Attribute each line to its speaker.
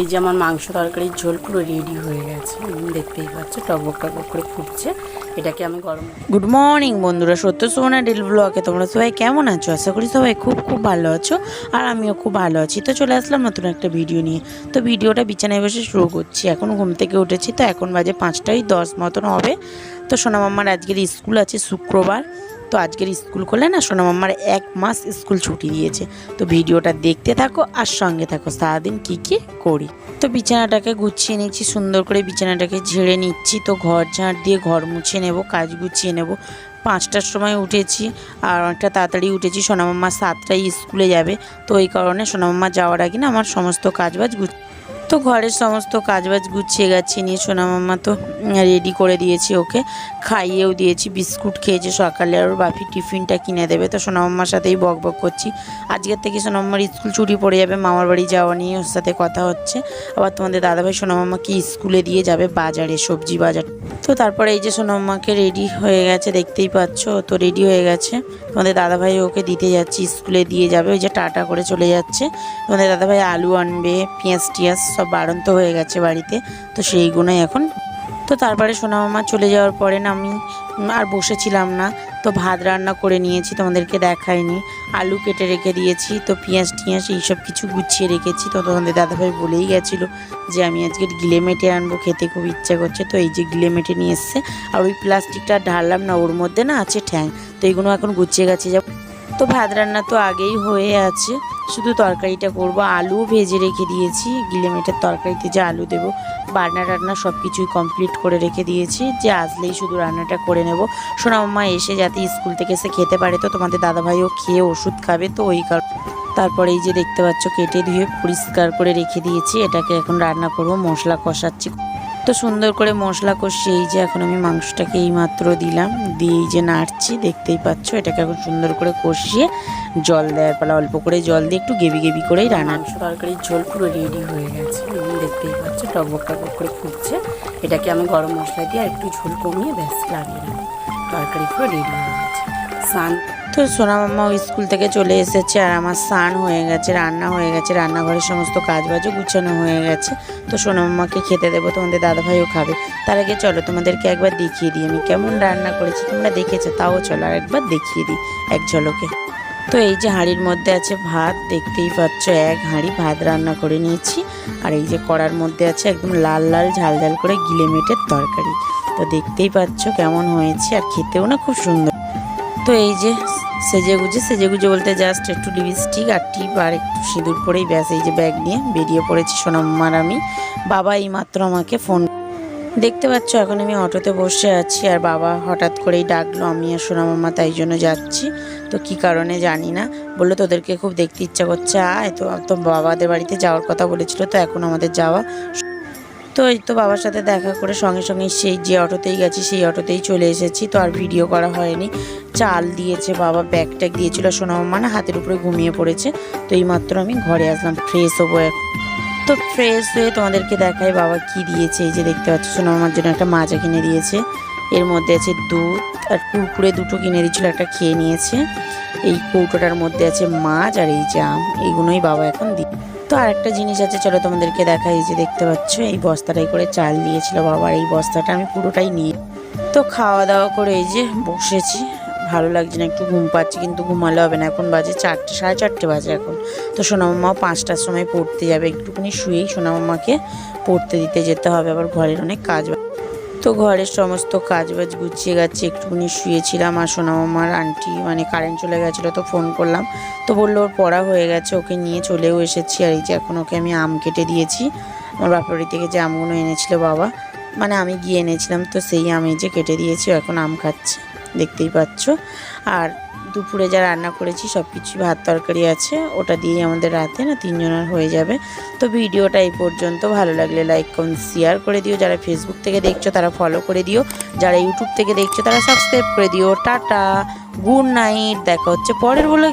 Speaker 1: এই যে আমার মাংস তরকারির ঝোল পুরো রেডি হয়ে গেছে। দেখতেই পাচ্ছ টকবক টকবক করে ফুটছে। এটাকে আমি গরম
Speaker 2: গুড মর্নিং বন্ধুরা। সত্য সোনা ডেল ব্লগে তোমরা সবাই কেমন আছো? আশা করি সবাই খুব খুব ভালো আছো আর আমিও খুব ভালো আছি। তো চলে আসলাম নতুন একটা ভিডিও নিয়ে। তো ভিডিওটা বিছানায় বসে শুরু করছি। এখন ঘুম থেকে উঠেছি, তো এখন বাজে পাঁচটাই দশ মতন হবে। তো সোনামাম্মার আজকের স্কুল আছে শুক্রবার। তো আজকের স্কুল খোলে না সোনামাম্মার এক মাস স্কুল ছুটি দিয়েছে তো ভিডিওটা দেখতে থাকো আর সঙ্গে থাকো, সারাদিন কী কী করি। তো বিছানাটাকে গুছিয়ে নিচ্ছি, সুন্দর করে বিছানাটাকে ঝেড়ে নিচ্ছি। তো ঘর ঝাঁট দিয়ে ঘর মুছে নেব, কাজ গুছিয়ে নেব। পাঁচটার সময় উঠেছি আর অনেকটা তাড়াতাড়ি উঠেছি সোনামাম্মা সাতটায় স্কুলে যাবে। তো এই কারণে সোনামাম্মা যাওয়ার আগে না আমার সমস্ত কাজবাজ গুছ তো ঘরের সমস্ত কাজবাজ গুছিয়ে গেছে, নিয়ে সোনামাম্মা তো রেডি করে দিয়েছি ওকে। খাইয়েও দিয়েছি, বিস্কুট খেয়েছে সকালে আর বাপি টিফিনটা কিনে দেবে। তো সোনামাম্মার সাথেই বক বক করছি। আজকের থেকে সোনামাম্মার স্কুল ছুটি পড়ে যাবে, মামার বাড়ি যাওয়া নিয়ে ওর সাথে কথা হচ্ছে। আবার তোমাদের দাদাভাই সোনামাম্মাকে স্কুলে দিয়ে যাবে? বাজারে, সবজি বাজার। তো তারপরে এই যে সোনামাম্মাকে রেডি হয়ে গেছে, দেখতেই পাচ্ছ তো রেডি হয়ে গেছে। তোমাদের দাদাভাই ওকে দিতে যাচ্ছে, স্কুলে দিয়ে যাবে, ওই যে টাটা করে চলে যাচ্ছে। তোমাদের দাদাভাই আলু আনবে, পেঁয়াজ টিয়াজ সব বাড়ন্ত হয়ে গেছে বাড়িতে, তো সেইগুলোই এখন। তো তারপরে সোনা মামা চলে যাওয়ার পরে না আমি আর বসেছিলাম না, তো ভাত রান্না করে নিয়েছি, তোমাদেরকে দেখাইনি। আলু কেটে রেখে দিয়েছি, তো পেঁয়াজ টিয়াজ এইসব কিছু গুছিয়ে রেখেছি। তো তোমাদের দাদাভাই বলেই গেছিল যে আমি আজকে গিলে মেটে আনব, খেতে খুব ইচ্ছা করছে। তো এই যে গিলে মেটে নিয়ে এসছে, আর ওই প্লাস্টিকটা ঢাললাম না, ওর মধ্যে না আছে ঠ্যাং, তো এইগুলো এখন গুছিয়ে গেছে। যা তো ভাত রান্না তো আগেই হয়ে আছে। শুধু তরকারিটা করব, আলু ভেজে রেখে দিয়েছি। গিলে মেটের তরকারিতে যে আলু দেবো বান্না টান্না সব কিছুই কমপ্লিট করে রেখে দিয়েছি। যে আসলেই শুধু রান্নাটা করে নেব। সোনাম্মা এসে যাতে স্কুল থেকে এসে খেতে পারে তো তোমাদের দাদাভাইও খেয়ে ওষুধ খাবে তো ওই কারণ তারপরে এই যে দেখতে পাচ্ছ, কেটে ধুয়ে পরিষ্কার করে রেখে দিয়েছি। এটাকে এখন রান্না করব, মশলা কষাচ্ছি। তো সুন্দর করে মশলা কষিয়ে, এই যে এখন আমি মাংসটাকে এই মাত্র দিলাম, দিয়ে এই যে নাড়ছি, দেখতেই পাচ্ছ, এটাকে এখন সুন্দর করে কষিয়ে জল দেওয়ার পালা, অল্প করে জল দিয়ে একটু গেবি গেবি করেই রান্না
Speaker 1: মাংস তরকারির ঝোল পুরো রেডি হয়ে গেছে। দেখতেই পাচ্ছ টকবক টকবক করে ফুটছে। এটাকে আমি গরম মশলা দিয়ে একটু ঝোল কমিয়ে ব্যাস, লাগিয়ে নেব তরকারি পুরো রেডি হয়ে গেছে। স্নান।
Speaker 2: তো সোনা মাম্মাও স্কুল থেকে চলে এসেছে আর আমার স্নান হয়ে গেছে, রান্না হয়ে গেছে রান্নাঘরের সমস্ত কাজ বাজও গুছানো হয়ে গেছে। তো সোনা মাম্মাকে খেতে দেবো, তোমাদের দাদাভাইও খাবে। তার আগে চলো তোমাদেরকে একবার দেখিয়ে দিই, আমি কেমন রান্না করেছি, তোমরা দেখেছ, তাও চলো আর একবার দেখিয়ে দিই এক ঝলকে। তো এই যে হাঁড়ির মধ্যে আছে ভাত, দেখতেই পাচ্ছ এক হাঁড়ি ভাত রান্না করে নিয়েছি। আর এই যে কড়ার মধ্যে আছে একদম লাল লাল ঝাল ঝাল করে গিলে মেটের তরকারি। তো দেখতেই পাচ্ছ কেমন হয়েছে, আর খেতেও না খুব সুন্দর। তো এই যে সেজে গুজে সেজে গুজে বলতে জাস্ট একটু লিপস্টিক আর টিপ আর একটু সিঁদুর পরেই ব্যাস এই যে ব্যাগ নিয়ে বেরিয়ে পড়েছি সোনাম্মার আমি। বাবা এই মাত্র আমাকে ফোন দেখতে পাচ্ছ, এখন আমি অটোতে বসে আছি আর বাবা হঠাৎ করেই ডাকলো, আমি আর সোনামাম্মা তাই জন্য যাচ্ছি। তো কি কারণে জানি না, বলল তোদেরকে খুব দেখতে ইচ্ছা করছে, আয় তো তো বাবাদের বাড়িতে যাওয়ার কথা বলেছিল, তো এখন আমাদের যাওয়া তো এই তো বাবার সাথে দেখা করে সঙ্গে সঙ্গে সেই যে অটোতেই গেছি, সেই অটোতেই চলে এসেছি। তো আর ভিডিও করা হয়নি। চাল দিয়েছে বাবা ব্যাগ ট্যাগ দিয়েছিল সোনামাম্মা মানে হাতের উপরে ঘুমিয়ে পড়েছে। তো এই মাত্র আমি ঘরে আসলাম ফ্রেশ হব তো ফ্রেশ হয়ে তোমাদেরকে দেখাই বাবা কি দিয়েছে। এই যে দেখতে পাচ্ছ, সোনামার জন্য একটা মাজা কিনে দিয়েছে। এর মধ্যে আছে দুধ, আর কুরকুরে দুটো কিনে দিয়েছিল, একটা খেয়ে নিয়েছে। এই কৌটোটার মধ্যে আছে মাছ আর এই জাম। এইগুলোই বাবা এখন দি তো আর একটা জিনিস আছে, চলো তোমাদেরকে দেখাই যে দেখতে পাচ্ছ, এই বস্তাটাই করে চাল দিয়েছিল বাবার, এই বস্তাটা আমি পুরোটাই নিয়ে। তো খাওয়া দাওয়া করে এই যে বসেছি, ভালো লাগছে না, একটু ঘুম পাচ্ছি, কিন্তু ঘুমালে হবে না, এখন বাজে চারটে, সাড়ে চারটে বাজে এখন। তো সোনামাম্মাও পাঁচটার সময় পড়তে যাবে, একটুখানি শুয়েই সোনামাম্মাকে পড়তে দিতে যেতে হবে, আবার ঘরের অনেক কাজ তো ঘরের সমস্ত কাজ বাজ গুছিয়ে গেছে, একটুখানি শুয়েছিলাম। আর আমার আন্টি মানে কারেন্ট চলে গেছিল তো ফোন করলাম। তো বলল ওর পড়া হয়ে গেছে, ওকে নিয়ে চলেও এসেছি। আর এই যে এখন ওকে আমি আম কেটে দিয়েছি। আমার বাপের বাড়ি থেকে যে আমগুলো এনেছিল বাবা মানে আমি গিয়ে এনেছিলাম, তো সেই আম এই যে কেটে দিয়েছি এখন আম খাচ্ছে। দেখতেই পাচ্ছ। আর দুপুরে যা রান্না করেছি সব কিছু ভাত তরকারি আছে। ওটা দিয়েই আমাদের রাতে না তিনজনের হয়ে যাবে। তো ভিডিওটা এই পর্যন্ত। ভালো লাগলে লাইক কমেন্ট শেয়ার করে দিও। যারা ফেসবুক থেকে দেখছ, তারা ফলো করে দিও। যারা ইউটিউব থেকে দেখছ, তারা সাবস্ক্রাইব করে দিও। টাটা গুড নাইট দেখা হচ্ছে পরের বলে